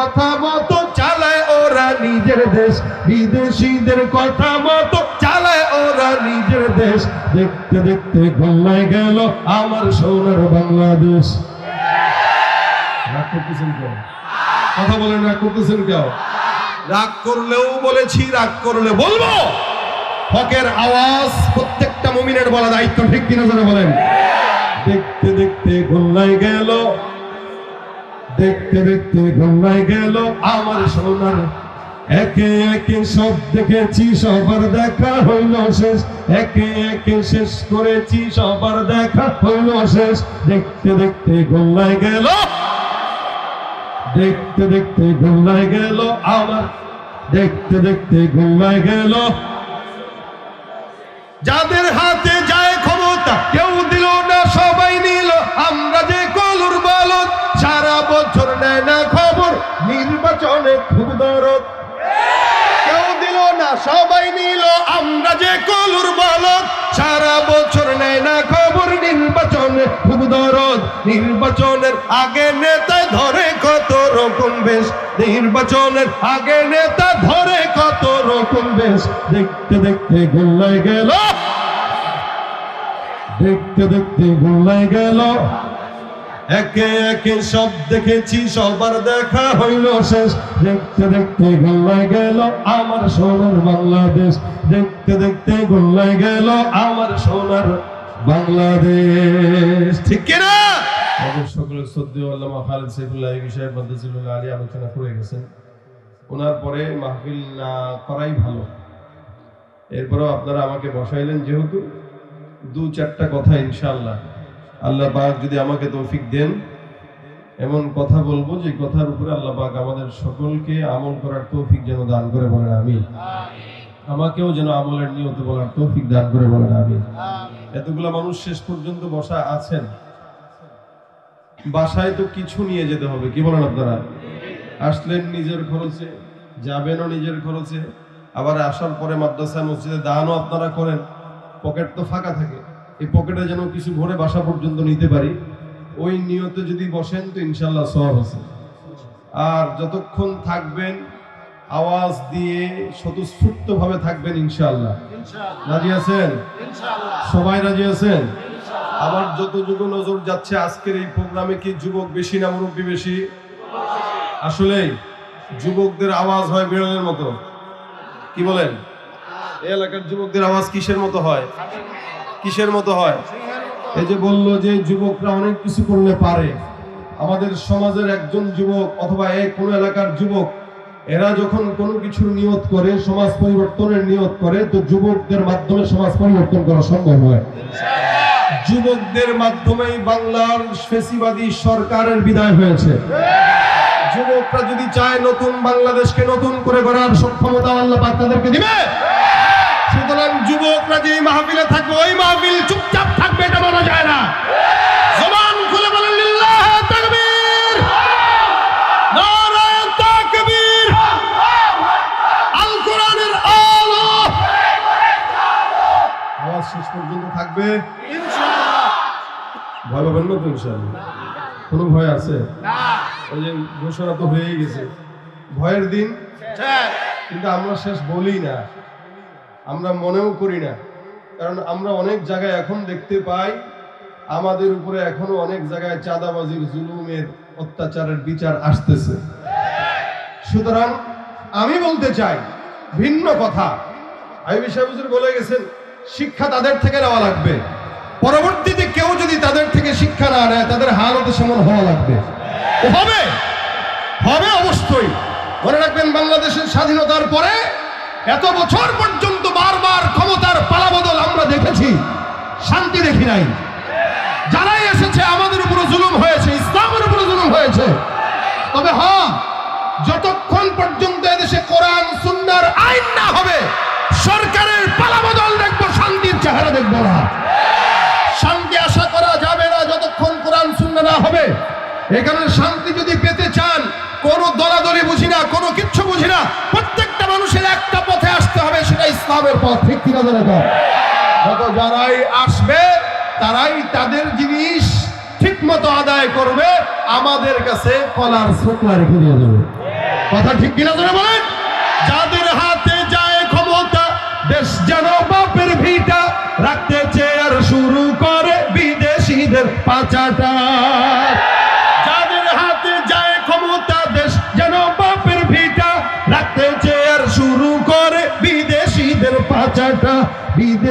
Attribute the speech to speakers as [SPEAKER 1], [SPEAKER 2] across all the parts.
[SPEAKER 1] কথা মতো চালায় ওরা নিজের দেশ। বিদেশিদের কথা মতো চালায় ওরা নিজের দেশ। দেখতে দেখতে গোল্লায় গেল আমার সোনার বাংলাদেশ। রাগ কথা রাগ করতেছেন কেউ? রাগ করলেও বলেছি, রাগ করলে বলব। হকের আওয়াজ প্রত্যেকটা মুমিনের বলা দায়িত্ব ঠিক কিনা বলেন। দেখতে দেখতে গোল্লায় গেল দেখতে দেখতে গোল্লায় গেল আমার সোনার। একে একে সব দেখেছি, সবার দেখা হইল শেষ। একে একে শেষ করেছি, সবার দেখা হইল শেষ। দেখতে দেখতে গোল্লায় গেল। দেখতে দেখতে গোল্লায় গেল আমার। দেখতে দেখতে গোল্লায় গেল। যাদের হাতে খুব দরদ। কেউ দিল না, সবাই নিল, আমরা যে কলুর সারা বছর নেয় না খবর খুব দরদ। নির্বাচনের আগে নেতা ধরে কত রকম বেশ। নির্বাচনের আগে নেতা ধরে কত রকম বেশ। দেখতে দেখতে গোল্লায় গেল। দেখতে দেখতে গোল্লায় গেল। একে একে সব দেখেছি, সবার দেখা হইল শেষ। দেখতে দেখতে গোল্লায় গেল আমার সোনার বাংলাদেশ। দেখতে দেখতে গোল্লায় গেল আমার সোনার বাংলাদেশ। ঠিক কিনা? সকলের শ্রদ্ধেয় আল্লামা খালেদ সাইফুল্লাহ বিষয়ে মাদ্রাসুল্লাহ আলী আলোচনা করে গেছেন। ওনার পরে মাহফিল না করাই ভালো। এরপরেও আপনারা আমাকে বসাইলেন যেহেতু। দু চারটা কথা ইনশাআল্লাহ। আল্লাহ পাক যদি আমাকে তৌফিক দেন, এমন কথা বলব যে কথার উপরে আল্লাহ পাক আমাদের সকলকে আমল করার তৌফিক যেন দান করে বলেন আমি আমাকেও যেন আমলের নিয়ত বলার তৌফিক দান করে বলেন আমি এতগুলা মানুষ শেষ পর্যন্ত বসা আছেন। বাসায় তো কিছু নিয়ে যেতে হবে, কি বলেন আপনারা? আসলেন নিজের খরচে, যাবেনও নিজের খরচে, আবার আসার পরে মাদ্রাসা মসজিদে দানও আপনারা করেন, পকেট তো ফাঁকা থাকে। এই পকেটে যেন কিছু ভরে বাসা পর্যন্ত নিতে পারি। ওই নিয়তে যদি বসেন তো ইনশাল্লাহ সব আছে। আর যতক্ষণ থাকবেন আওয়াজ দিয়ে স্বতঃস্ফূর্ত ভাবে থাকবেন ইনশাল্লাহ রাজি আছেন? সবাই রাজি আছেন? আমার যুগ নজর যাচ্ছে আজকের এই প্রোগ্রামে কি যুবক বেশি না মুরব্বী বেশি? আসলে যুবকদের আওয়াজ হয় বিড়ালের মতো। কি বলেন? এই এলাকার যুবকদের আওয়াজ কিসের মতো হয়? কিসের মতো হয়? এই যে বলল যে যুবকরা অনেক কিছু করলে পারে। আমাদের সমাজের একজন যুবক অথবা এই কোন এলাকার যুবক, এরা যখন কোনো কিছুর নিয়ত করে, সমাজ পরিবর্তনের নিয়ত করে, তো যুবকদের মাধ্যমে সমাজ পরিবর্তন করা সম্ভব হয়। যুবকদের মাধ্যমেই বাংলার ফেসিবাদী সরকারের বিদায় হয়েছে। যুবকরা যদি চায় নতুন বাংলাদেশকে নতুন করে গড়ার সক্ষমতা আল্লাহ তাদেরকে দিবে। সুতরাং যুবকরা যে মাহফিলে থাকবে ওই মাহফিল চুপচাপ থাকবে এটা বলা যায় না। জবান খুলে বলেন লিল্লাহ তাকবীর। নারায়ে তাকবীর। আল কোরআনের আলো। আওয়াজ শেষ পর্যন্ত থাকবে? ভয় পাবেন না তো ইনশাআল্লাহ? কোনো ভয় আছে? ওই যে ঘোষণা তো হয়েই গেছে। ভয়ের দিন? কিন্তু আমরা শেষ বলি না। আমরা মনেও করি না। কারণ আমরা অনেক জায়গায় এখন দেখতে পাই, আমাদের উপরে এখনও অনেক জায়গায় চাঁদাবাজির জুলুমের অত্যাচারের বিচার আসতেছে। সুতরাং আমি বলতে চাই, ভিন্ন কথা। আইবি সাহেব বলে গেছেন, শিক্ষা তাদের থেকে নেওয়া লাগবে। পরবর্তীতে কেউ যদি তাদের থেকে শিক্ষা না নেয়, তাদের হালতে সেমন হওয়া লাগবে। হবে! হবে অবশ্যই। মনে রাখবেন বাংলাদেশের স্বাধীনতার পরে এত বছর পর্যন্ত বারবার ক্ষমতার পালাবদল আমরা দেখেছি, শান্তি দেখি নাই। যারাই এসেছে, আমাদের উপরে জুলুম হয়েছে, ইসলামের উপরে জুলুম হয়েছে। তবে হ্যাঁ যতক্ষণ পর্যন্ত এদেশে কোরআন, সুন্নার আইন না হবে, সরকারের পালাবদল দেখব, শান্তির চেহারা দেখব না। শান্তি আশা করা যাবে না যতক্ষণ কোরআন, সুন্না না হবে। এখানে শান্তি যদি পেতে চান, কোনো দলাদলি বুঝি না, কোনো কিচ্ছু বুঝি না মানুষের একটা পথে আসতে হবে, সেটা ইসলামের পথ। ঠিক কিনা তো যত যারাই আসবে, তারাই তাদের জিনিস ঠিক মতো আদায় করবে, আমাদের কাছে কলার শুকলা রেখে দিয়ে যাবে কথা ঠিক কিনা ধরে বলেন? যাদের হাতে যায় ক্ষমতা, দেশ যেন বাপের ভিটা, রাখতে চেয়ার শুরু করে বিদেশিদের পাচাটা।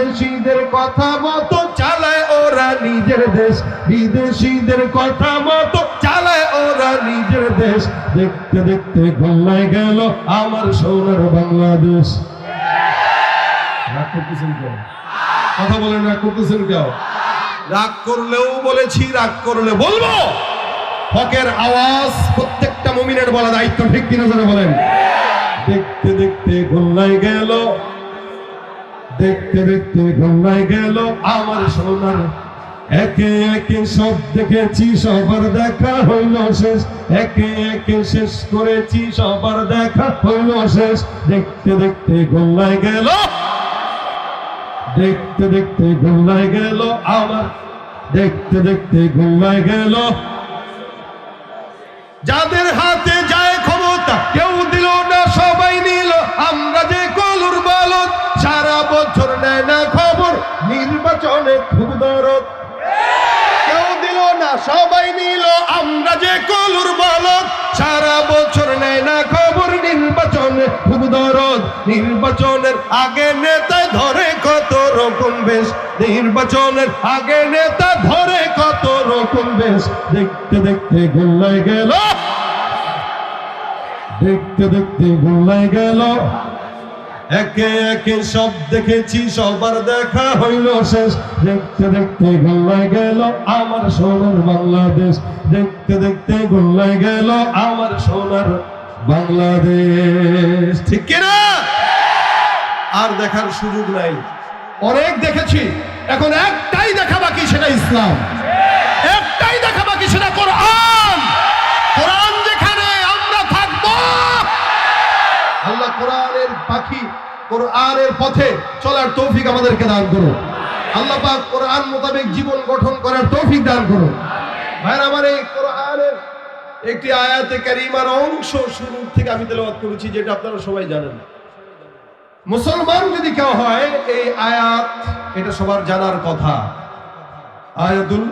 [SPEAKER 1] বিদেশিদের কথা মতো চালায় ওরা নিজের দেশ। বিদেশিদের কথা মতো চালায় ওরা নিজের দেশ। দেখতে দেখতে গোল্লায় গেল আমার সোনার বাংলাদেশ। কথা বলেন, রাগ করতেছেন কেউ? রাগ করলেও বলেছি, রাগ করলে বলব। হকের আওয়াজ প্রত্যেকটা মুমিনের বলা দায়িত্ব ঠিক কিনা বলেন। দেখতে দেখতে গোল্লায় গেল দেখতে দেখতে গোল্লায় গেল আমার সোনার। একে একে সব দেখেছি, সবার দেখা হইল শেষ। একে একে শেষ করেছি, সবার দেখা হইল শেষ। দেখতে দেখতে গোল্লায় গেল। দেখতে দেখতে গোল্লায় গেল আমার। দেখতে দেখতে গোল্লায় গেল। যাদের হাতে দরদ কেউ দিল না, সবাই নিল, আমরা যে কলুর বলদ। সারা বছর নেয় না খবর নির্বাচনে, খুব দরদ। নির্বাচনের আগে নেতা ধরে কত রকম বেশ। নির্বাচনের আগে নেতা ধরে কত রকম বেশ। দেখতে দেখতে গোল্লায় গেল। দেখতে দেখতে গোল্লায় গেল। একে একে সব দেখেছি, সবার দেখা হইল শেষ। দেখতে দেখতে গোল্লায় গেল আমার সোনার বাংলাদেশ। দেখতে দেখতে গোল্লায় গেল আমার সোনার বাংলাদেশ। ঠিক কিনা আর দেখার সুযোগ নাই। অনেক দেখেছি, এখন একটাই দেখা বাকি, সেটা ইসলাম। একটাই দেখা কোরআনের পাখি, কোরআনের পথে চলার তৌফিক আমাদেরকে দান করুন। আল্লাহ পাক কোরআন মোতাবেক জীবন গঠন করার তৌফিক দান করুন। ভাইরা, আমার এই কোরআনের একটি আয়াতে কারিমার অংশ শুরু থেকে আমি তেলাওয়াত করেছি, যেটা আপনারা সবাই জানেন। মুসলমান যদি কেউ হয়, এই আয়াত, এটা সবার জানার কথা। আয়াতুল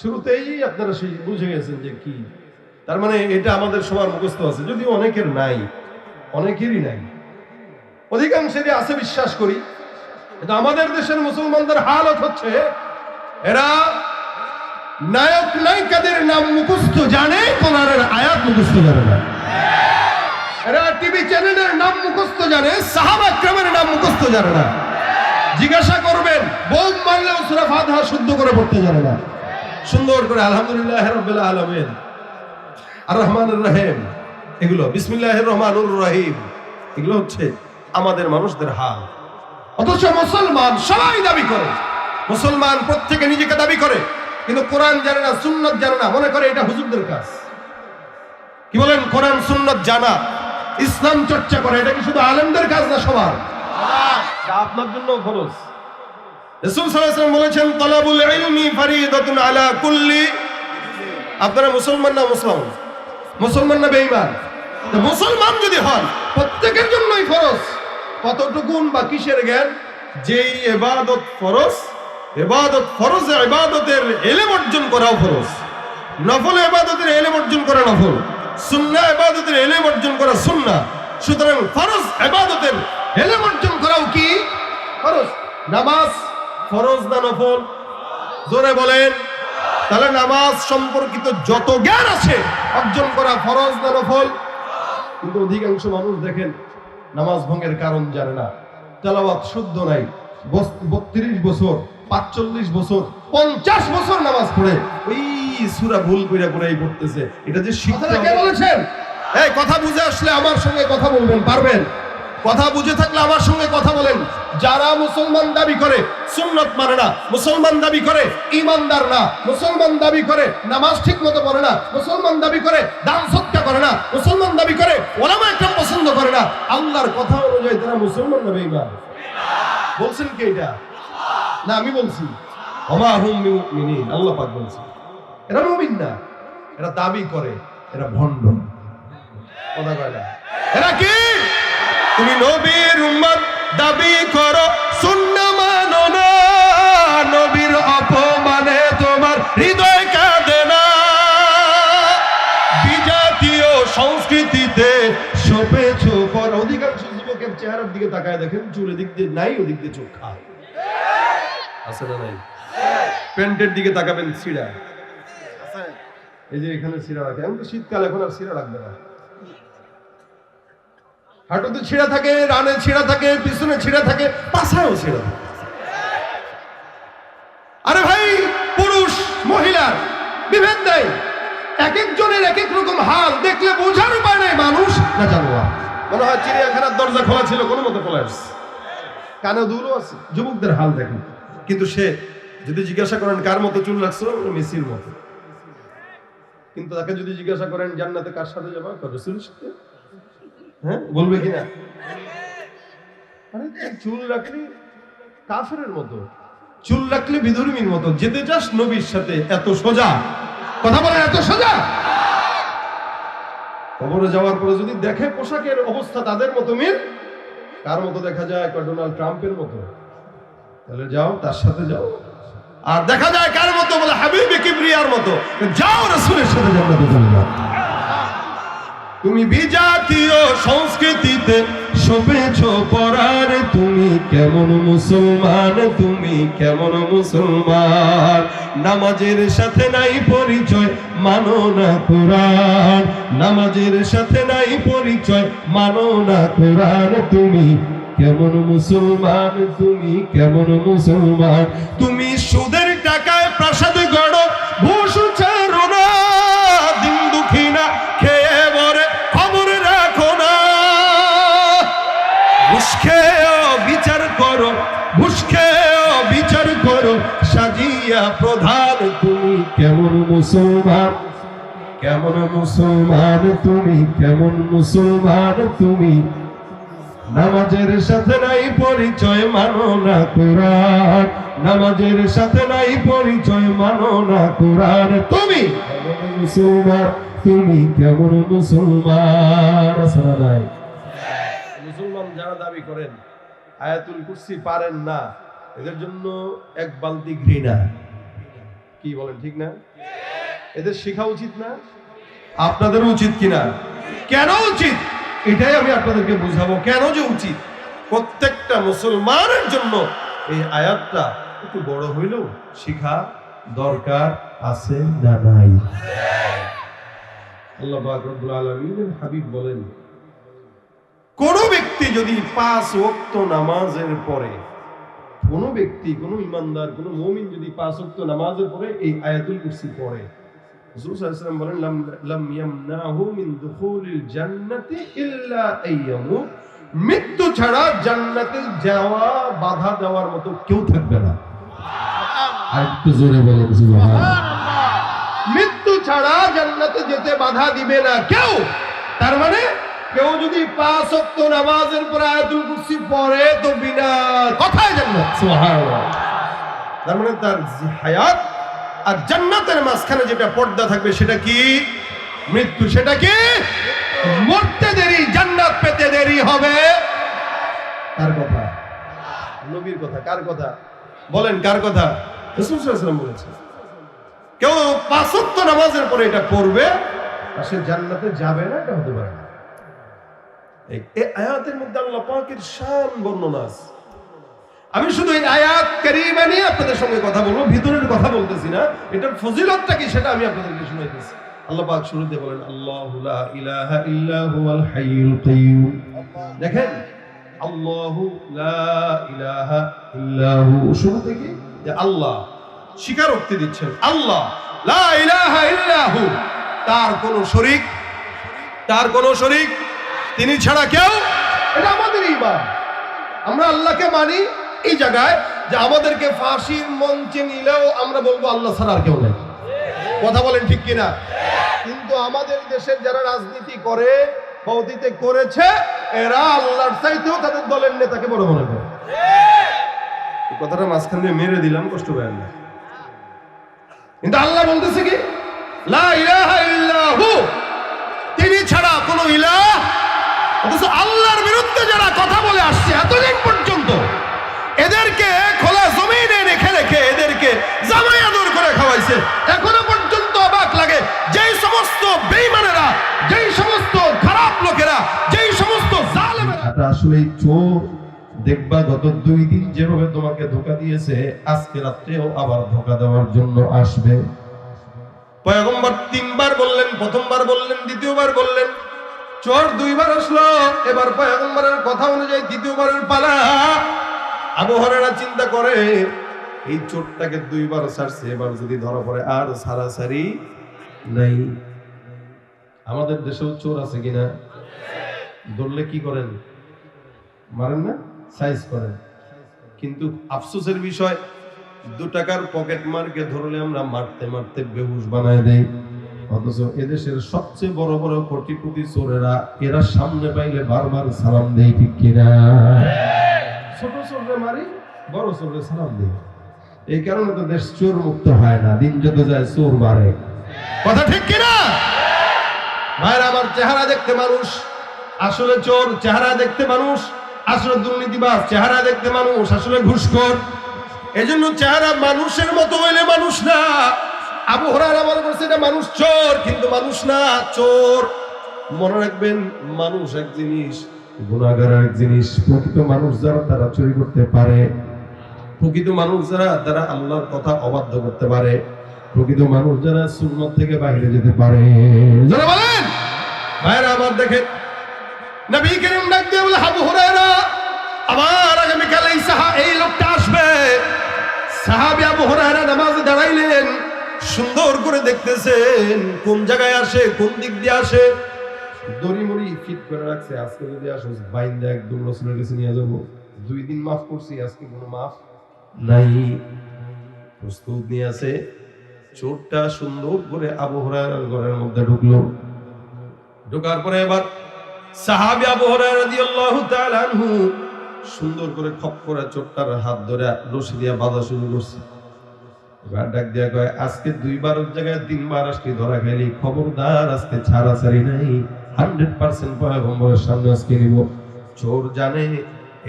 [SPEAKER 1] শুরুতেই আপনারা সেই বুঝে গেছেন যে কি। তার মানে এটা আমাদের সবার মুখস্থ আছে। যদিও অনেকের নাই, অনেকেরই নাই। অধিকাংশেরই আছে বিশ্বাস করি, কিন্তু আমাদের দেশের মুসলমানদের হালত হচ্ছে, এরা নায়ক নায়িকাদের নাম মুখস্থ জানে, কোরআনের আয়াত মুখস্থ জানে না। এরা টিভি চ্যানেলের নাম মুখস্থ জানে, সাহাবা ক্রমের নাম মুখস্থ জানে না। জিজ্ঞাসা করবেন, বোম মারলেও সুরা ফাতিহা শুদ্ধ করে পড়তে জানে না। সুন্দর করে, আলহামদুলিল্লাহ, রাব্বিল আলামিন। আর রহমানুর রহিম। এগুলো এগুলো আমাদের মানুষদের হাল। অথচ মুসলমান সবাই দাবি করে। মুসলমান প্রত্যেকে নিজেকে দাবি করে। কিন্তু কোরআন জানে না, সুন্নত জানে না। মনে করে এটা হুজুরদের কাজ। কি বলেন? কোরআন, সুন্নত জানা। ইসলাম চর্চা করে। এটা কি শুধু আলেমদের কাজ না সবার? আপনার জন্য খরচ। বলেছেন আলা আপনারা মুসলমান না মুসলমান? মুসলমান না বেঈমান? মুসলমান যদি হন প্রত্যেকের জন্যই ফরজ। কতটুকুন বা কিসের জ্ঞান? যেই এবাদত ফরজ এবাদত ফরজ এবাদতের এলেম অর্জন করাও ফরজ। নফল এবাদতের এলেম অর্জন করা নফল সুন্নাহ এবাদতের এলেম অর্জন করা সুন্না। সুতরাং ফরজ এবাদতের এলেম অর্জন করাও কি? ফরজ। নামাজ ফরজ না নফল? জোরে বলেন। তাহলে নামাজ সম্পর্কিত যত জ্ঞান আছে অর্জন করা ফরজ না নফল? কিন্তু অধিকাংশ মানুষ দেখেন নামাজ ভঙ্গের কারণ জানে না। তেলাওয়াত শুদ্ধ নাই। বত্রিশ বছর পাঁচচল্লিশ বছর পঞ্চাশ বছর নামাজ পড়ে ওই সুরা ভুল করে করে পড়তেছে। এটা যে শিক্ষা কে বলেছেন? এই কথা বুঝে আসলে আমার সঙ্গে কথা বলবেন পারবেন? কথা বুঝে থাকলে আমার সঙ্গে কথা বলেন। যারা মুসলমান দাবি করে, সুন্নত মানে না। মুসলমান দাবি করে ইমানদার না। মুসলমান দাবি করে, নামাজ ঠিক মতো পড়ে না। মুসলমান দাবি করে, দান সৎকা করে না। মুসলমান দাবি করে, ওলামা একটা পছন্দ করে না। আল্লাহর কথা অনুযায়ী তারা মুসলমান না বেঈমান। বলছেন কি এটা? না, আমি বলছি। আল্লাহ পাক বলছেন। এরা মুমিন না। এরা দাবি করে, এরা ভণ্ড কথা কয় না। এরা কি? তুমি নবীর উম্মত, দাবি করো শূন্য মানো না। নবীর অপমানে তোমার হৃদয় কাঁদে না। বিজাতীয় সংস্কৃতিতে সপেছ পর অধিকাংশ যুবকের চেহারার দিকে তাকায় দেখেন, চুল দিক দিয়ে নাই, ওদিক দিয়ে চোখ খায়। আছে না নাই? প্যান্টের দিকে তাকাবেন, সিরা। এই যে এখানে সিরা রাখে। এখন তো শীতকাল, এখন আর সিরা রাখবে না। হাঁটুতে ছিঁড়া থাকে, রানে ছিঁড়া থাকে, পিছনে ছিঁড়া থাকে পাশায়ও ছিঁড়া থাকে। আরে ভাই, পুরুষ মহিলার বিভেদ নেই। এক একজনের এক এক রকম হাল, দেখলে বোঝার উপায় নেই মানুষ না জানোয়ার। মনে হয় চিড়িয়াখানার দরজা খোলা ছিল, কোনো মতো খোলা আসছে কানে দুলও আছে, যুবকদের হাল দেখেন। কিন্তু সে যদি জিজ্ঞাসা করেন, কার মতো চুল রাখছো? মেসির মতো। কিন্তু তাকে যদি জিজ্ঞাসা করেন, জান্নাতে কার সাথে যাবা? রসুলের সাথে? হ্যাঁ? বলবে কিনা আরে চুল রাখলি কাফেরের মতো। চুল রাখলে বিধর্মীর মতো। যেতে চাস নবীর সাথে এত সোজা? কথা বলেন এত সোজা? কবরে যাওয়ার পরে যদি দেখে পোশাকের অবস্থা তাদের মতো মিল কার মতো দেখা যায় ডোনাল্ড ট্রাম্পের মতো। তাহলে যাও তার সাথে যাও। আর দেখা যায় কার মতো বলে হাবিবি কিবরিয়ার মতো। যাও রাসূলের সাথে জান্নাতে চলে যাও তুমি বিজাতীয় সংস্কৃতিতে সপেছ পরার, তুমি কেমন মুসলমান, তুমি কেমন মুসলমান? নামাজের সাথে নাই পরিচয়, মানো না কোরআন। নামাজের সাথে নাই পরিচয়, মানো না কোরআন। তুমি কেমন মুসলমান, তুমি কেমন মুসলমান? তুমি সুদের মুসলমান? কেমন মুসলমান তুমি? কেমন মুসলমান তুমি? নামাজের সাথে নাই পরিচয়, মানো না কোরআন। নামাজের সাথে নাই পরিচয়, মানো না কোরআন। তুমি মুসলমান? তুমি কেমন মুসলমান? মুসলমান যারা দাবি করেন, আয়াতুল কুরসি পারেন না, এদের জন্য এক বালতি ঘৃণা। কি বলেন, ঠিক না? এদের শেখা উচিত না? আপনাদের উচিত কিনা? কেন উচিত? এটাই আমি আপনাদেরকে বুঝাবো, কেন যে উচিত? প্রত্যেকটা মুসলমানের জন্য এই আয়াতটা একটু বড় হইলেও শিখা দরকার আছে না নাই? আল্লাহ রব্বুল আলামিনের হাবিব বলেন, কোন ব্যক্তি যদি পাঁচ ওয়াক্ত নামাজের পরে, কোন ব্যক্তি, কোন ইমানদার, কোন মুমিন যদি পাঁচ ওয়াক্ত নামাজের পরে এই আয়াতুল কুরসি পড়ে রাসূল সাল্লাল্লাহু বলেন লাম লাম ইয়ামনাহু মিন দুখুলিল জান্নাতি ইল্লা আইয়ামু। মৃত্যু ছাড়া জান্নাতে যাওয়া বাধা দেওয়ার মতো কেউ থাকবে না।
[SPEAKER 2] আর একটু জোরে বলেন সুবহানাল্লাহ।
[SPEAKER 1] মৃত্যু ছাড়া জান্নাতে যেতে বাধা দিবে না কেউ। তার মানে কেউ যদি পাঁচ ওয়াক্ত নামাজের পর আয়াতুল কুরসি পড়ে তো বিনা কথায় জান্নাত। সুবহানাল্লাহ। তার মানে তার হায়াত আর জান্নাতের মাঝখানে যেটা পর্দা থাকবে সেটা কি? মৃত্যু। সেটা কি? মরতে দেরি, জান্নাত পেতে দেরি হবে। কার কথা? নবীর কথা। কার কথা? বলেন, কার কথা? বলেছেন। কেউ পাঁচত্ব নামাজের পরে এটা পড়বে আর সে জান্নাতে যাবে না, এটা হতে পারে না। এই আয়াতের মধ্যে আল্লাহ পাকের শান বর্ণনা আছে। আমি শুধু এই আয়াত কারিমা নিয়ে আপনাদের সঙ্গে কথা বলব, ভিতরের কথা বলতেছি না। এটার ফজিলতটা কি সেটা আমি আপনাদেরকে শুনাইতেছি। আল্লাহ পাক শুরুতে বলেন, আল্লাহু লা ইলাহা ইল্লা হুয়াল হাইয়ুল কাইয়্যুম দেখেন, আল্লাহু লা ইলাহা ইল্লা হু। শুরু থেকে যে আল্লাহ, স্বীকারোক্তি দিচ্ছেন, আল্লাহ লা ইলাহা ইল্লা হু। তার কোন শরীক, তার কোন শরীক, তিনি ছাড়া কেউ, এটা আমাদের ইমান আমরা আল্লাহকে মানি এই জায়গায় যে আমাদেরকে ফাঁসির মঞ্চে নিলেও আমরা বলব আল্লাহ ছাড়া আর কেউ নেই। কথা বলেন ঠিক কিনা? কিন্তু আমাদের দেশের যারা রাজনীতি করে করেছে, এরা আল্লাহর চাইতেও তাদের দলের নেতাকে বড় মনে করে। কথাটা মাঝখান দিয়ে মেরে দিলাম, কষ্ট পায় না। কিন্তু আল্লাহ বলতেছে কি?
[SPEAKER 3] তিনি ছাড়া কোনো ইলাহ। অথচ আল্লাহর বিরুদ্ধে যারা কথা বলে আসছে, এতদিন পর্যন্ত এদেরকে খোলা জমিনে রেখে রেখে এদেরকে জামাই আদর করে খাওয়াইছে। এখনও পর্যন্ত অবাক লাগে, যেই সমস্ত বেইমানেরা যেই সমস্ত খারাপ লোকেরা, যেই সমস্ত
[SPEAKER 1] আসলে চোর। দেখবা গত দুই দিন যেভাবে তোমাকে ধোকা দিয়েছে, আজকে রাত্রেও আবার ধোকা দেওয়ার জন্য আসবে।
[SPEAKER 3] পয়গম্বর তিনবার বললেন, প্রথমবার বললেন, দ্বিতীয়বার বললেন। চোর দুইবার আসলো, এবার পয়গম্বরের কথা অনুযায়ী তৃতীয়বারের পালা। আবহাওয়ারা চিন্তা করে,
[SPEAKER 1] এই চোরটাকে দুইবার ছাড়ছে, এবার যদি ধরা পড়ে, আর সারাসারি নাই। আমাদের দেশেও চোর আছে কিনা? ধরলে কি করেন? মারেন না? সাইজ করেন। কিন্তু আফসোসের বিষয়, দু টাকার পকেট মারকে ধরলে আমরা মারতে মারতে বেহুশ বানায় দেই। অথচ এদেশের সবচেয়ে বড় বড় কোটিপতি চোরেরা, এরা সামনে পাইলে বারবার সালাম দেয়, ঠিক কিনা? ছোট চোররে মারি, বড় চোররে সালাম দেই। এই কারণে তো দেশ চোর মুক্ত হয় না, দিন যত যায় চোর বাড়ে
[SPEAKER 3] কথা ঠিক কিনা? ভাইরা, আমার চেহারা দেখতে মানুষ, আসলে চোর, চেহারা দেখতে মানুষ, আসলে দুর্নীতিবাজ, চেহারা দেখতে মানুষ, আসলে ঘুষখোর। এজন্য চেহারা মানুষের মতো হইলে মানুষ না। আবু হরারা মনে করছে এটা মানুষ চোর, কিন্তু মানুষ না, চোর।
[SPEAKER 1] মনে রাখবেন, মানুষ এক জিনিস গুণাগার এক জিনিস, প্রকৃত মানুষ যারা তারা চুরি করতে পারে। প্রকৃত মানুষ যারা, তারা আল্লাহর কথা অবাধ্য করতে পারে। প্রকৃত মানুষ যারা সুন্নত থেকে বাইরে যেতে পারে।
[SPEAKER 3] ভাইরা আমার দেখেন বলে আবার সাহা, এই লোকটা আসবে। দাঁড়াইলেন, সুন্দর করে দেখতেছেন, কোন জায়গায় আসে, কোন দিক দিয়ে আসে।
[SPEAKER 1] দড়ি মুড়ি ফিট করে রাখছে, আজকে যদি আসো, বাইন্দা একদম রসুলের কাছে নিয়ে যাব। দুই দিন মাফ করছি, আজকে কোনো মাফ নাই। প্রস্তুত নিয়ে আছে। চোরটা সুন্দর করে আবহাওয়ার ঘরের মধ্যে ঢুকলো। ঢোকার পরে এবার সাহাবি আবহাওয়া রাদিয়াল্লাহু তাআলা আনহু সুন্দর করে খপ করে চোরটার হাত ধরে রশি দিয়ে বাঁধা শুরু করছে। এবার ডাক দিয়া কয়, আজকে দুইবারের জায়গায় তিনবার আজকে ধরা খাইলি, খবরদার, আজকে ছাড়া ছাড়ি নাই। হান্ড্রেড পার্সেন্ট পয়গম্বরের সামনে আজকে নিব চোর জানে,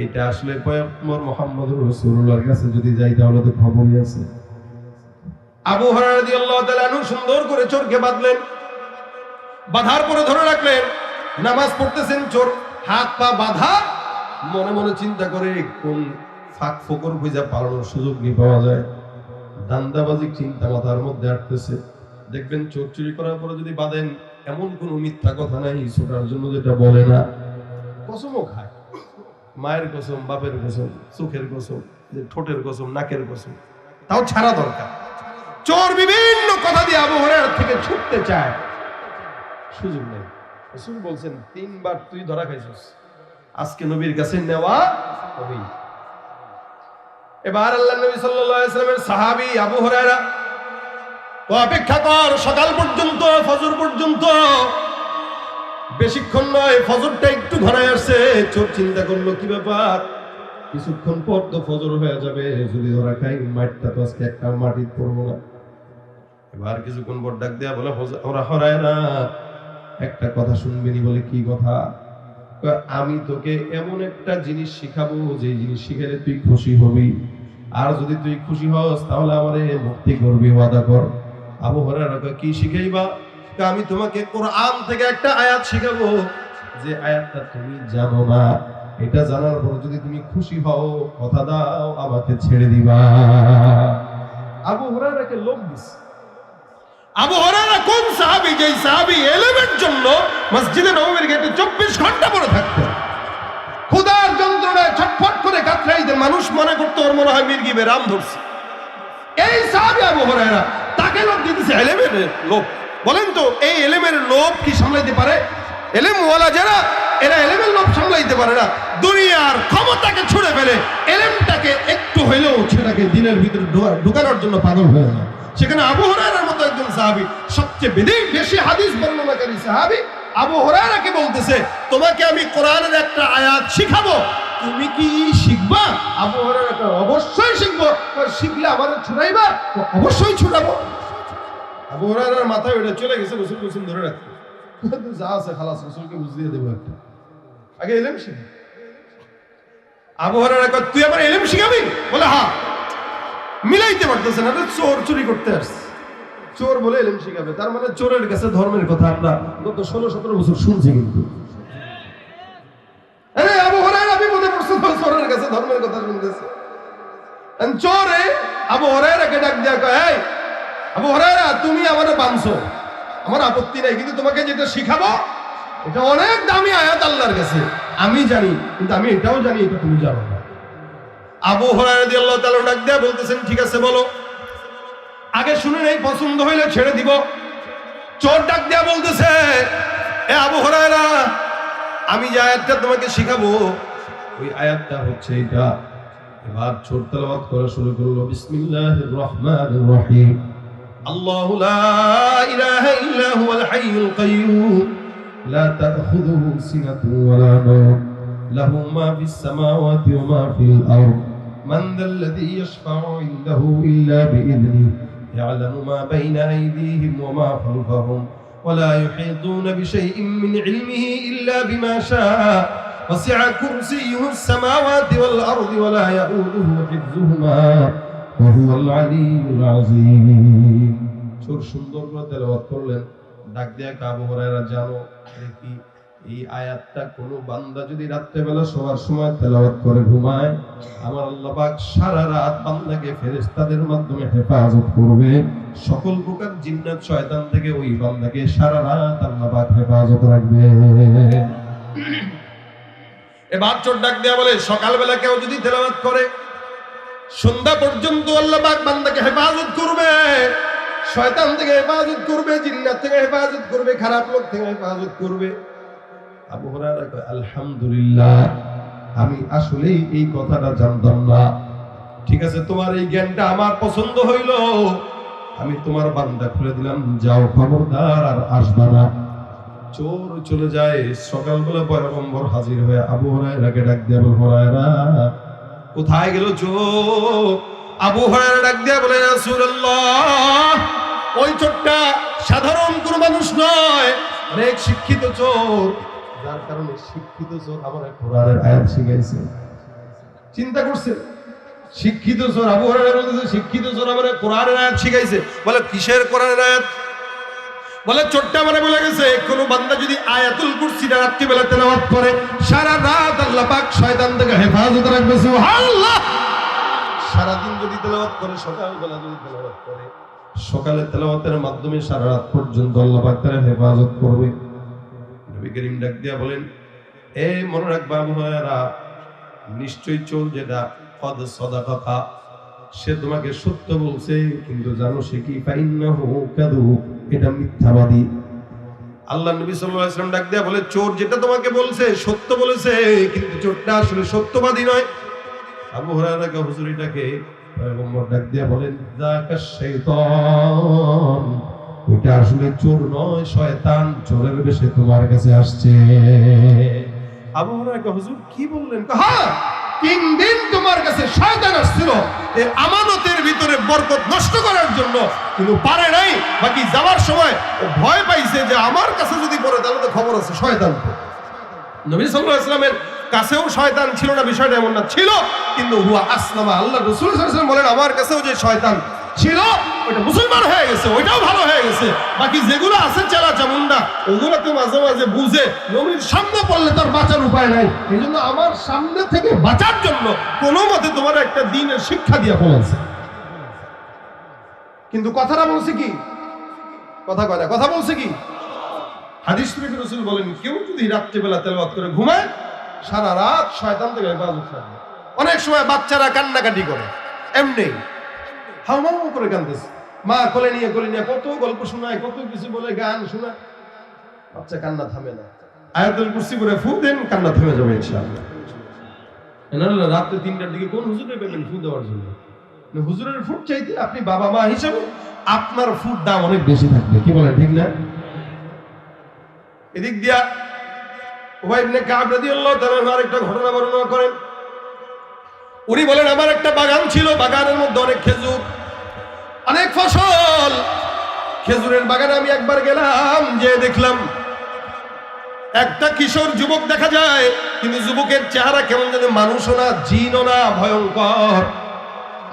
[SPEAKER 1] এটা আসলে পয়গম্বর মোহাম্মদ রসুল্লাহর কাছে যদি যাই তাহলে তো খবরই আছে।
[SPEAKER 3] আবু হরারা রাদিয়াল্লাহু তাআলা সুন্দর করে চোরকে বাঁধলেন। বাঁধার পরে ধরে রাখলেন। নামাজ পড়তেছেন চোর। হাত পা বাঁধা,
[SPEAKER 1] মনে মনে চিন্তা করে কোন ফাঁক ফোকর খুঁজে পালানোর সুযোগ নিয়ে পাওয়া যায়? দান্দাবাজি চিন্তা মাথার মধ্যে আটতেছে দেখবেন চোর চুরি করার পরে যদি বাঁধেন এমন কোনো মিথ্যা কথা নাই ছোটার জন্য যেটা বলে না। কসমও খায়। মায়ের কসম, বাপের কসম, চোখের কসম ঠোঁটের কসম, নাকের কসম,
[SPEAKER 3] তাও ছাড়া দরকার। চোর বিভিন্ন কথা দিয়ে আবু থেকে ছুটতে চায়।
[SPEAKER 1] সুযোগ নেই। রসুল বলছেন, তিনবার তুই ধরা খাইছিস। আজকে নবীর কাছে নেওয়া
[SPEAKER 3] এবার আল্লাহ নবী সাল্লামের সাহাবী আবু হুরায়রা ও অপেক্ষা কর, সকাল পর্যন্ত, ফজর পর্যন্ত। বেশিক্ষণ নয়, ফজরটা একটু ঘনায় আসছে।
[SPEAKER 1] চোর চিন্তা করল, কি ব্যাপার? কিছুক্ষণ পর তো ফজর হয়ে যাবে। যদি ধরা খাই মাটিটা তো আজকে একটা মাটি পড়ব না। এবার কিছুক্ষণ পর ডাক দেয়া বলে, "হজ- ওরা হরায় না। একটা কথা শুনবেনি বলে কি কথা? আমি তোকে এমন একটা জিনিস শিখাবো যে জিনিস শিখালে তুই খুশি হবি। আর যদি তুই খুশি হস, তাহলে আমারে মুক্তি করবি, ওয়াদা কর। আবু হরারা কি শিখাইবা? আমি তোমাকে কোরআন থেকে একটা আয়াত শিখাবো। যে আয়াতটা তুমি জানো না, এটা জানার পর যদি তুমি খুশি হও, কথা দাও, আমাকে ছেড়ে দিবা। আবু হরারাকে লোক দিছে।
[SPEAKER 3] আবু হুরায়রা কোন যেই সাহাবী জন্য মসজিদে গেটে চব্বিশ ঘণ্টা পরে থাকতেন ক্ষুধার যন্ত্রণায় ছটফট করে কাতরাইতেন মানুষ মনে করতো, ওর মনে হয় মির্গিবে রাম ধরছে। এই সাহাবী আবু হুরায়রা তাকে লোক দিতেছে। এলেমের লোভ। বলেন তো, এই এলেমের লোভ কি সামলাইতে পারে? এলেম ওয়ালা যারা, এরা এলেমের লোভ সামলাইতে পারে না। দুনিয়ার ক্ষমতাকে ছুড়ে ফেলে, এলেমটাকে একটু হইলেও সেটাকে দিনের ভিতরে ঢোকা- ঢুকানোর জন্য পাগল হয়ে যায়। সেখানে আবু হরাইরার মতো একজন সাহাবী, সবচেয়ে বেশি বেশি হাদিস বর্ণনাকারী সাহাবী, আবু হরাইরাকে বলতেছে, তোমাকে আমি কোরআনের একটা আয়াত শিখাবো। তুমি কি শিখবা? অবশ্যই শিখব। শিখলে আমার ছুটাইবা? অবশ্যই ছুটাবো।
[SPEAKER 1] মাথায় ওটা চলে গেছে, রসুল ধরে রাখতে। যা আছে খালাস, রসুলকে বুঝিয়ে দেবো একটা। আগে এলেম তুই আমার এলেম শিখাবি? বলে হ্যাঁ মিলাইতে পারতেছে না চোর চুরি করতে চোর বলে এলেম শিখাবে। তার মানে চোরের কাছে ধর্মের কথা আমরা গত ষোলো সতেরো বছর শুনছি কিন্তু আরে আবু হরাইরা বিপদে পড়ছে তো চোরের কাছে ধর্মের কথা শুনতেছে। চোরে আবু হরাইরাকে ডাক দেয়া কয় আবু হরাইরা তুমি আমারে বানছো। আমার আপত্তি নাই, কিন্তু তোমাকে যেটা শিখাবো, এটা অনেক দামি আয়াত আল্লাহর কাছে। আমি জানি, কিন্তু আমি এটাও জানি, এটা তুমি জানো না। আবু হরাইরা দিয়ে আল্লাহ তাআলা ডাক দেয়া বলতেছেন, ঠিক আছে, বলো। আগে শুনে নেই, পছন্দ হইলে ছেড়ে দিব। চোর ডাক দেয়া বলতেছে, এ আবু হরাইরা আমি যে আয়াতটা তোমাকে শিখাবো ওই আয়াতটা হচ্ছে এটা এবার চোর তেলাওয়াত করা শুরু করলো বিসমিল্লাহির রহমানির রহিম الله لا إله إلا هو الحي القيوم لا تأخذه سنة ولا نوم له ما في السماوات وما في الأرض من ذا الذي يشفع عنده إلا بإذنه يعلم ما بين أيديهم وما خلفهم ولا يحيطون بشيء من علمه إلا بما شاء وسع كرسيه السماوات والأرض ولا يؤوده حفظهما وهو العلي العظيم সুর সুন্দর করে তেলাওয়াত করলেন ডাক দিয়া কাবু হরাইরা জানো এ কি এই আয়াতটা কোনো বান্দা যদি রাত্রেবেলা শোয়ার সময় তেলাওয়াত করে ঘুমায় আমার আল্লাহ পাক সারা রাত বান্দাকে ফেরেশতাদের মাধ্যমে হেফাজত করবে সকল প্রকার জিন্নাত শয়তান থেকে ওই বান্দাকে সারা রাত আল্লাহ পাক হেফাজত রাখবে এবার চোর ডাক দেয়া বলে, সকালবেলা কেউ যদি তেলাওয়াত করে, সন্ধ্যা পর্যন্ত আল্লাহ বান্দাকে হেফাজত করবে। শয়তান থেকে হেফাজত করবে, জিন্নাত থেকে হেফাজত করবে, খারাপ লোক থেকে হেফাজত করবে। আবু হুরায়রা আলহামদুলিল্লাহ, আমি আসলেই এই কথাটা জানতাম না। ঠিক আছে, তোমার এই জ্ঞানটা আমার পছন্দ হইল। আমি তোমার বান্দা খুলে দিলাম, যাও খবরদার, আর আসবা না। চোর চলে যায়। সকালবেলা পয়গম্বর হাজির হয়ে আবু হুরায়রাকে ডাক দিয়ে বল হুরায়রা, কোথায় গেল চোর? আবু হুরায়রা ডাক দিয়ে বলে রাসূলুল্লাহ, ওই চোরটা সাধারণ কোন মানুষ নয়, অনেক শিক্ষিত চোর। যার কারণে শিক্ষিত চোর আমার কোরআনের আয়াত শিখাইছে। চিন্তা করছে শিক্ষিত চোর, আবু হুরায়রা বলতেছে, শিক্ষিত চোর আমার কোরআনের আয়াত শিখাইছে। বলে, কিসের কোরআনের আয়াত? বলে চোরটা মানে বলে গেছে, কোন বান্দা যদি আয়াতুল কুরসিটা রাত্রিবেলা তেলাওয়াত করে, সারা রাত আল্লাহ পাক শয়তান থেকে হেফাজত রাখবে, সুবহানাল্লাহ। সারাদিন যদি তেলাওয়াত করে, সকালবেলা যদি তেলাওয়াত করে, সকালে তেলাওয়াতের মাধ্যমে সারা রাত পর্যন্ত আল্লাহ পাক তার হেফাজত করবে। নবী করিম ডাক দিয়া বলেন, এ মনে রাখবা মহারা নিশ্চয়ই চোর যেটা কদ সদাকা সে তোমাকে সত্য বলছে, কিন্তু জানো সে কি? এটা মিথ্যাবাদী। আল্লাহ নবী ওয়াসাল্লাম ডাক দিয়া বলে, চোর যেটা তোমাকে বলছে সত্য বলেছে, কিন্তু চোরটা আসলে সত্যবাদী নয়। আবু হুরায়রা হুজুর এটাকে ডাক দিয়া বলেন ওটা আসলে চোর নয়, শয়তান, চোরের বেশে তোমার কাছে আসছে। আবু হুরায়রা হুজুর কি বললেন? হ্যাঁ তিন দিন তোমার কাছে শয়তান আসছিল এই আমানতের ভিতরে বরকত নষ্ট করার জন্য কিন্তু পারে নাই, বাকি যাওয়ার সময় ও ভয় পাইছে যে আমার কাছে যদি পড়ে, তাহলে তো খবর আছে, শয়তান। নবী আলাইহি ইসলামের কাছেও শয়তান ছিল না, বিষয়টা এমন না, ছিল, কিন্তু হুয়া আসলামা, আল্লাহ রসুল বলেন, আমার কাছেও যে শয়তান ছিল ওটা মুসলমান হয়ে গেছে, ওইটাও ভালো হয়ে গেছে। বাকি যেগুলো আছে, চেলা চামুন্ডা ওগুলো তো মাঝে মাঝে বুঝে নবীর সামনে পড়লে তার বাঁচার উপায় নাই। এই জন্য আমার সামনে থেকে বাঁচার জন্য কোনো মতে তোমার একটা দিনের শিক্ষা দিয়া বলেছে কিন্তু কথাটা বলছে কি? কথা কয় কথা বলছে কি? হাদিস শরীফে রাসূল বলেন, কেউ যদি রাত্রিবেলা তেলাওয়াত করে ঘুমায়, সারা রাত শয়তান থেকে থাকবে। অনেক সময় বাচ্চারা কান্নাকাটি করে, এমনি। হাও করে কান্দেছে। মা কোলে নিয়ে কোলে নিয়ে কত গল্প শোনায়, কত কিছু বলে, গান শোনায়। বাচ্চা কান্না থামে না। আয়াতুল কুরসি করে ফু দেন, কান্না থেমে যাবে ইনশাআল্লাহ। রাত্রে তিনটার দিকে কোন হুজুরে পেবেন ফু দেওয়ার জন্য? হুজুরের ফুট চাইতে আপনি বাবা মা হিসাবে আপনার ফুট দাম অনেক বেশি থাকবে, কি বলেন, ঠিক না? এদিক দিয়া উবাই ইবনে কাব রাদিয়াল্লাহু তাআলা আরেকটা ঘটনা বর্ণনা করেন। উনি বলেন, আমার একটা বাগান ছিল, বাগানের মধ্যে অনেক খেজুর অনেক ফসল। খেজুরের বাগানে আমি একবার গেলাম যে দেখলাম একটা কিশোর যুবক দেখা যায়, কিন্তু যুবকের চেহারা কেমন যেন মানুষও না, জিনও না, ভয়ঙ্কর।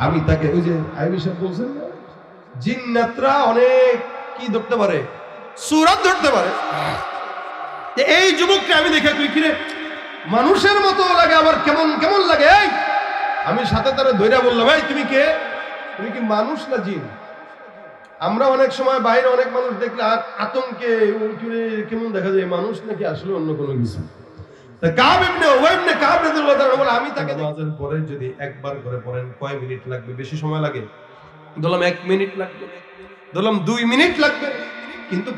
[SPEAKER 1] আমি তাকে ওই যে আইবি সাহেব বলছেন অনেক কি ধরতে পারে? সুরাত ধরতে পারে। এই যুবককে আমি দেখে তুই কিরে, মানুষের মতো লাগে আমার কেমন কেমন লাগে? আমি সাথে তারা ধৈর্য বললাম ভাই তুমি কে? তুমি কি মানুষ না জিন? আমরা অনেক সময় বাইরে অনেক মানুষ দেখলে আতঙ্কে উঁচুরে কেমন দেখা যায় মানুষ নাকি আসলে অন্য কোনো কিছু? আমি তাকে পরে যদি একবার করে পড়েন মিনিট লাগবে? বেশি সময় লাগে? ধরলাম এক মিনিট লাগবে। দুই মিনিট লাগবে। কিন্তু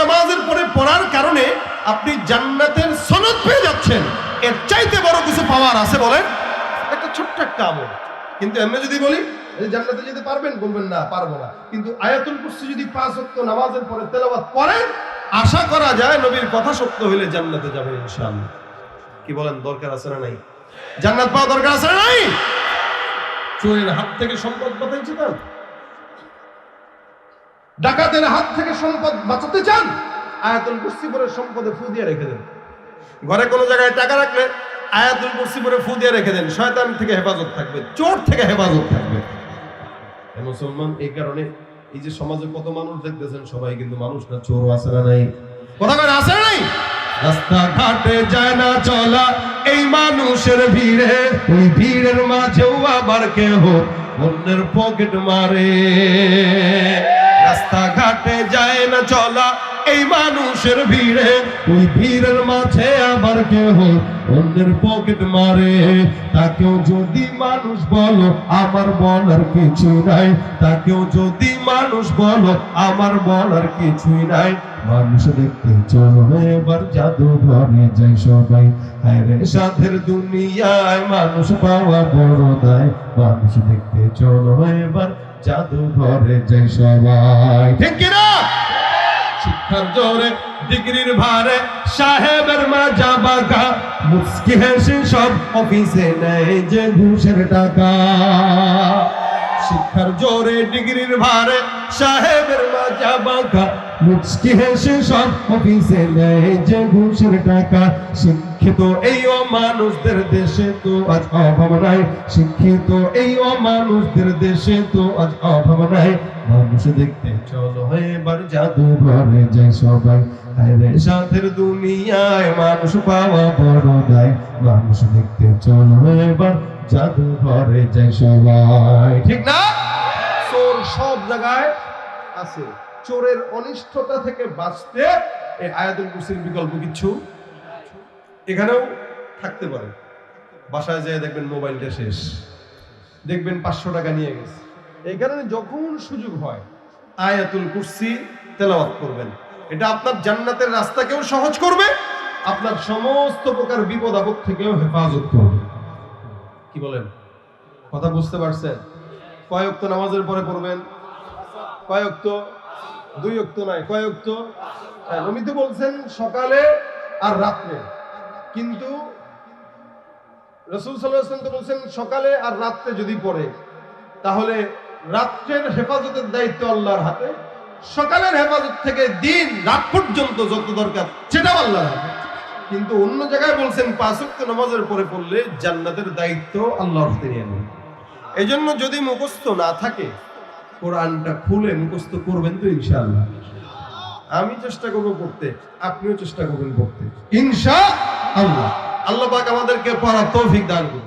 [SPEAKER 1] নামাজের পরে পড়ার কারণে আপনি জান্নাতের সনদ পেয়ে যাচ্ছেন। এর চাইতে বড় কিছু পাওয়ার আছে বলেন? একটা ছোট্ট একটা আমল। কিন্তু এমনি যদি বলি এই জান্নাতে যেতে পারবেন, বলবেন না, পারব না। কিন্তু আয়াতুল কুরসি যদি পাঁচ ওয়াক্ত নামাজের পরে তেলাওয়াত করেন, আশা করা যায় নবীর কথা সত্য হইলে জান্নাতে যাবে কি বলেন, দরকার আছে না নাই? জান্নাত পাওয়া দরকার আছে না নাই? চোরের হাত থেকে সম্পদ বাঁচাইছে চান ডাকাতের হাত থেকে সম্পদ বাঁচাতে চান, আয়াতুল কুরসি পরে সম্পদে ফু দিয়ে রেখে দেন। ঘরে কোনো জায়গায় টাকা রাখলে আয়াতুল কুরসি পরে ফু দিয়ে রেখে দেন। শয়তান থেকে হেফাজত থাকবে, চোর থেকে হেফাজত থাকবে। মুসলমান এই কারণে এই যে সমাজে কত মানুষ দেখতেছেন সবাই কিন্তু মানুষ না চোর আছে না নাই? কথা করে আছে নাই? রাস্তাঘাটে যায় না চলা এই মানুষের ভিড়ে ওই ভিড়ের মাঝেও আবার কেহ অন্যের পকেট মারে। রাস্তাঘাটে যায় না চলা এই মানুষের ভিড়ে, ওই ভিড়ের মাঝে আবার কেহ অন্যের পকেট মারে। তাকেও যদি মানুষ বলো, আমার বলার কিছু নাই। তাকেও যদি মানুষ বলো, আমার বলার কিছুই নাই। মানুষ দেখতে চলো, এবার জাদু ঘরে যাই সবাই। আরে সাধের দুনিয়ায় মানুষ পাওয়া বড় দায়। মানুষ দেখতে চলো, এবার জাদু ঘরে যাই সবাই। ঠিক কিনা? শিক্ষার জোরে, ডিগ্রির ভারে, সাহেবের মাজা বাঁকা মুসকি হেসে সব অফিসে নেয় যে ঘুষের টাকা। শিক্ষার জোরে ডিগ্রির ভারে সাহেবের মাজা বাঁকা মুচকি হেসে সব অফিসে নেয় যে ঘুষের টাকা। শিক্ষিত এই অমানুষদের দেশে তো আজ অভাব নাই। শিক্ষিত এই অমানুষদের দেশে তো আজ অভাব নাই। মানুষ দেখতে চলো এবার জাদু ঘরে যায় সবাই। আরে সাথের দুনিয়ায় মানুষ পাওয়া বড় দায়। মানুষ দেখতে চলো এবার জাদু ঘরে সবাই। ঠিক না? চোর সব জায়গায় আছে। চোরের অনিষ্টতা থেকে বাঁচতে এই আয়াতুল কুরসির বিকল্প কিছু এখানেও থাকতে পারে। বাসায় যেয়ে দেখবেন মোবাইলটা শেষ। দেখবেন পাঁচশো টাকা নিয়ে গেছে। এই কারণে যখন সুযোগ হয়, আয়াতুল কুরসি তেলাওয়াত করবেন। এটা আপনার জান্নাতের রাস্তাকেও সহজ করবে, আপনার সমস্ত প্রকার বিপদ আপদ থেকেও হেফাজত করবে। কি বলেন? কথা বুঝতে পারছেন? কয়েক নামাজের পরে পড়বেন? কয়েক দুই অক্ত নাই। কয়েক হ্যাঁ, নমিত বলছেন সকালে আর রাত্রে। কিন্তু রসুল সাল্লাহ তো বলছেন সকালে আর রাত্রে যদি পড়ে তাহলে রাত্রের হেফাজতের দায়িত্ব আল্লাহর হাতে। সকালের হেফাজত থেকে দিন রাত পর্যন্ত যত দরকার সেটাও আল্লাহর হাতে। কিন্তু অন্য জায়গায় বলছেন পাঁচক্ত নামাজের পরে পড়লে জান্নাতের দায়িত্ব আল্লাহর হাতে নিয়ে নেবেন এই জন্য যদি মুখস্থ না থাকে, কোরআনটা খুলে মুখস্থ করবেন তো ইনশাআল্লাহ। আমি চেষ্টা করব পড়তে, আপনিও চেষ্টা করবেন পড়তে। ইনশা আল্লাহ। আল্লাহ পাক আমাদেরকে পড়া তৌফিক দান করুন।